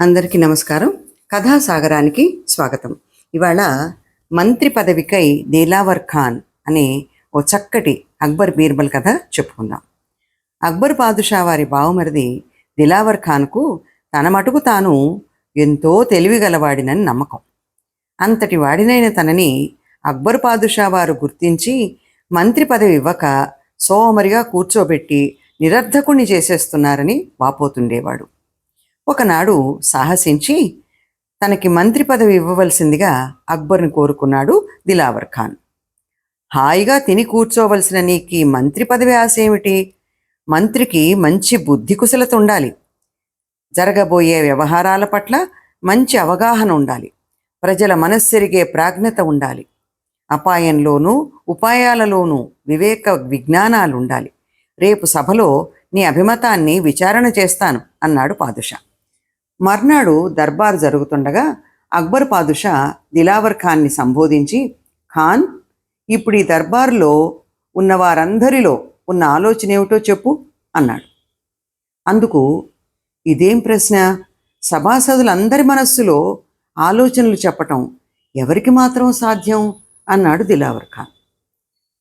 అందరికీ నమస్కారం. కథా సాగరానికి స్వాగతం. ఇవాళ మంత్రి పదవికై దిలావర్ ఖాన్ అనే ఓ చక్కటి అక్బర్ బీర్బల్ కథ చెప్పుకుందాం. అక్బర్ పాదుషా వారి బావమరిది దిలావర్ ఖాన్కు తన మటుకు తాను ఎంతో తెలివిగలవాడినని నమ్మకం. అంతటి వాడినైన తనని అక్బర్ పాదుషా వారు గుర్తించి మంత్రి పదవి ఇవ్వక సోమరిగా కూర్చోబెట్టి నిరర్ధకుణ్ణి చేసేస్తున్నారని వాపోతుండేవాడు. ఒకనాడు సాహసించి తనకి మంత్రి పదవి ఇవ్వవలసిందిగా అక్బర్ని కోరుకున్నాడు దిలావర్ ఖాన్. హాయిగా తిని కూర్చోవలసిన నీకు మంత్రి పదవి ఆశ ఏమిటి? మంత్రికి మంచి బుద్ధి కుశలత ఉండాలి. జరగబోయే వ్యవహారాల పట్ల మంచి అవగాహన ఉండాలి. ప్రజల మనస్సెరిగే ప్రాజ్ఞత ఉండాలి. అపాయంలోనూ ఉపాయాలలోనూ వివేక విజ్ఞానాలు ఉండాలి రేపు సభలో నీ అభిమతాన్ని విచారణ చేస్తాను అన్నాడు పాదుషా. మర్నాడు దర్బార్ జరుగుతుండగా అక్బర్ పాదుషా దిలావర్ ఖాన్ని సంబోధించి ఖాన్ ఇప్పుడు ఈ దర్బార్లో ఉన్న వారందరిలో ఉన్న ఆలోచన ఏమిటో చెప్పు అన్నాడు. అందుకు ఇదేం ప్రశ్న? సభాసదులందరి మనస్సులో ఆలోచనలు చెప్పటం ఎవరికి మాత్రం సాధ్యం? అన్నాడు దిలావర్ ఖాన్.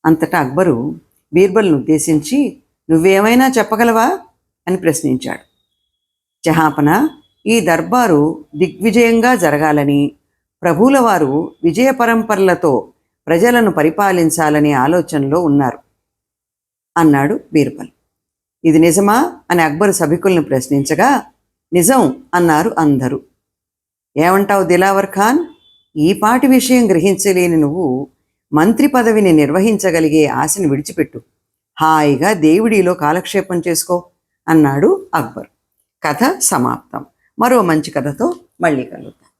అంతటా అక్బరు బీర్బల్ను ఉద్దేశించి నువ్వేమైనా చెప్పగలవా? అని ప్రశ్నించాడు. జహాపన? ఈ దర్బారు దిగ్విజయంగా జరగాలని ప్రభువుల వారు విజయ పరంపరలతో ప్రజలను పరిపాలించాలనే ఆలోచనలో ఉన్నారు అన్నాడు బీర్బల్. ఇది నిజమా? అని అక్బర్ సభికుల్ని ప్రశ్నించగా నిజం అన్నారు అందరూ. ఏమంటావు దిలావర్ ఖాన్? ఈ పాటి విషయం గ్రహించలేని నువ్వు మంత్రి పదవిని నిర్వహించగలిగే ఆశను విడిచిపెట్టు. హాయిగా దేవుడిలో కాలక్షేపం చేసుకో అన్నాడు అక్బర్. కథ సమాప్తం. మరో మంచి కథతో మళ్ళీ కలుద్దాం.